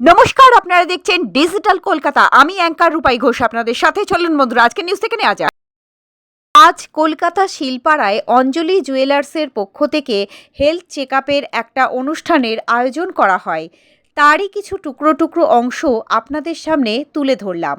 নমস্কার, আপনারা দেখছেন ডিজিটাল কলকাতা আমি অ্যাঙ্কার রূপাই ঘোষ, আপনাদের সাথে চলুন বন্ধুরা, আজকে নিউজ থেকে নেওয়া যাক। আজ কলকাতা শিলপাড়ায় অঞ্জলি জুয়েলার্সের পক্ষ থেকে হেলথ চেক একটা অনুষ্ঠানের আয়োজন করা হয়। তারই কিছু টুকরো টুকরো অংশ আপনাদের সামনে তুলে ধরলাম।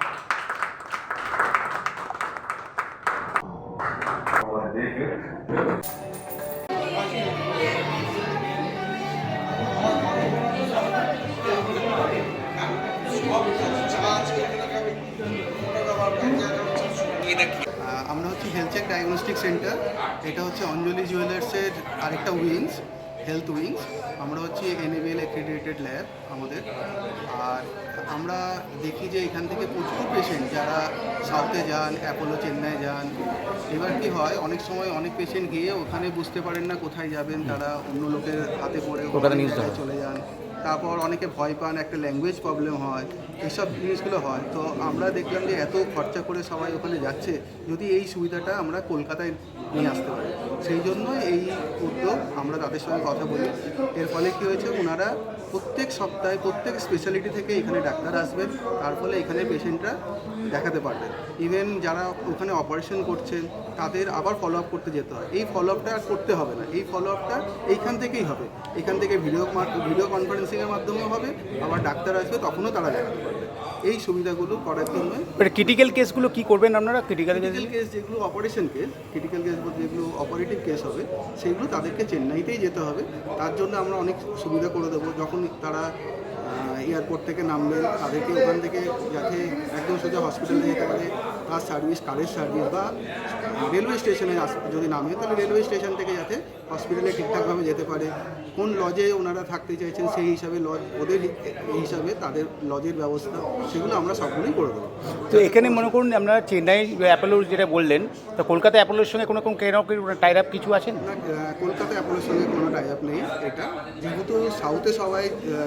আমরা হচ্ছে হেলথ চেক ডায়াগনস্টিক সেন্টার এটা হচ্ছে অঞ্জলি জুয়েলার্সের আরেকটা উইংস হেলথ উইংস আমরা হচ্ছি এনএবিএল অ্যাক্রেডিটেড ল্যাব আমাদের আর আমরা দেখি যে এখান থেকে প্রচুর পেশেন্ট যারা সাউথে যান অ্যাপোলো চেন্নাই যান এবার কি হয় অনেক সময় অনেক পেশেন্ট গিয়ে ওখানে বুঝতে পারেন না কোথায় যাবেন তারা অন্য লোকের হাতে পড়ে। চলে যান তারপর অনেকে ভয় পান, একটা ল্যাঙ্গুয়েজ প্রবলেম হয়, এইসব জিনিসগুলো হয়। তো আমরা দেখলাম যে এত খরচা করে সবাই ওখানে যাচ্ছে, যদি এই সুবিধাটা আমরা কলকাতায় নিয়ে আসতে পারি। সেই জন্য এই উদ্যোগ আমরা তাদের সঙ্গে কথা বলি। এর ফলে কী হয়েছে, ওনারা প্রত্যেক সপ্তাহে, প্রত্যেক স্পেশালিটি থেকে এখানে ডাক্তার আসবেন, তার ফলে এখানে পেশেন্টরা দেখাতে পারবে। ইভেন যারা ওখানে অপারেশন করছেন, তাদের আবার ফলো আপ করতে যেতে হয়। এই ফলো আপটা করতে হবে না। এই ফলো আপটা এইখান থেকেই হবে। এখান থেকে ভিডিও ভিডিও কনফারেন্সিংয়ের মাধ্যমেও হবে আবার ডাক্তার আসবে তখনও তারা দেখাতে পারবে। এই সুবিধাগুলো করার জন্য ক্রিটিক্যাল কেসগুলো কি করবেন আপনারা? ক্রিটিক্যাল ক্রিটিক্যাল কেস যেগুলো অপারেশন কেস ক্রিটিক্যাল কেস বলতে যেগুলো অপারেটিভ কেস হবে সেগুলো তাদেরকে চেন্নাইতেই যেতে হবে। তার জন্য আমরা অনেক সুবিধা করে দেবো। যখন তারা এয়ারপোর্ট থেকে নামবেন তাদেরকে ওখান থেকে যাতে একদম সোজা হসপিটালে যেতে পারে। তার সার্ভিস কারের সার্ভিস বা রেলওয়ে স্টেশনে যদি নামে তাহলে রেলওয়ে স্টেশন থেকে যাতে হসপিটালে ঠিকঠাকভাবে যেতে পারে। কোন লজে ওনারা থাকতে চাইছেন সেই হিসাবে লজ ওদের এই হিসাবে তাদের লজের ব্যবস্থা সেগুলো আমরা সবগুলোই করে দেবো। তো এখানে মনে করুন আমরা চেন্নাই অ্যাপোলো যেটা বললেন তো কলকাতা অ্যাপোলোর সঙ্গে কোনো কোনো কেন টাই আপ কিছু আছেন না কলকাতা অ্যাপোলোর সঙ্গে কোনো টাই আপ নেই। এটা যেহেতু সাউথে সবাই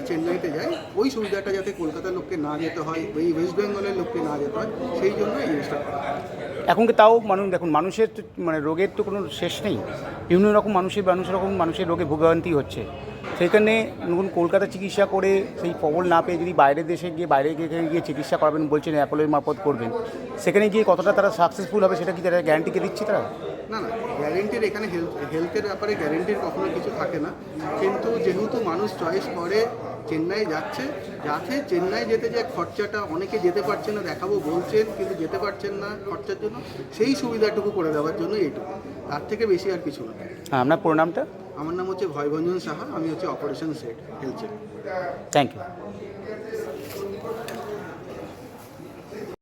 চেন্নাইতে যায় ওই সুবিধাটা যাতে কলকাতার লোককে না যেতে হয়, ওই ওয়েস্ট বেঙ্গলের লোককে না যেতে হয়, সেই জন্য এই জিনিসটা এখন কি তাও মানুষ, দেখুন, মানুষের মানে রোগের তো কোনো শেষ নেই। বিভিন্ন রকম মানুষের মানুষ রকম মানুষের রোগে ভোগান্তি হচ্ছে। সেইখানে নতুন কলকাতা চিকিৎসা করে সেই ফবল না পেয়ে যদি বাইরের দেশে গিয়ে, বাইরে গিয়ে চিকিৎসা করাবেন বলছেন, অ্যাপোলোর মারফত করবেন। সেখানে গিয়ে কতটা তারা সাকসেসফুল হবে সেটা কি তারা গ্যারান্টিকে দিচ্ছে তারা? না না গ্যারেন্টির এখানে হেলথ হেলথের ব্যাপারে গ্যারেন্টির কখনো কিছু থাকে না। কিন্তু যেহেতু মানুষ চয়েস করে চেন্নাই যাচ্ছে যাতে চেন্নাই যেতে যে খরচাটা অনেকে যেতে পারছে না দেখাবো বলছেন কিন্তু যেতে পারছেন না খরচার জন্য সেই সুবিধাটুকু করে দেওয়ার জন্য এইটুকু। তার থেকে বেশি আর কিছু না। হ্যাঁ আপনার প্রণামটা আমার নাম হচ্ছে ভয়ভঞ্জন সাহা আমি হচ্ছে operation set health thank you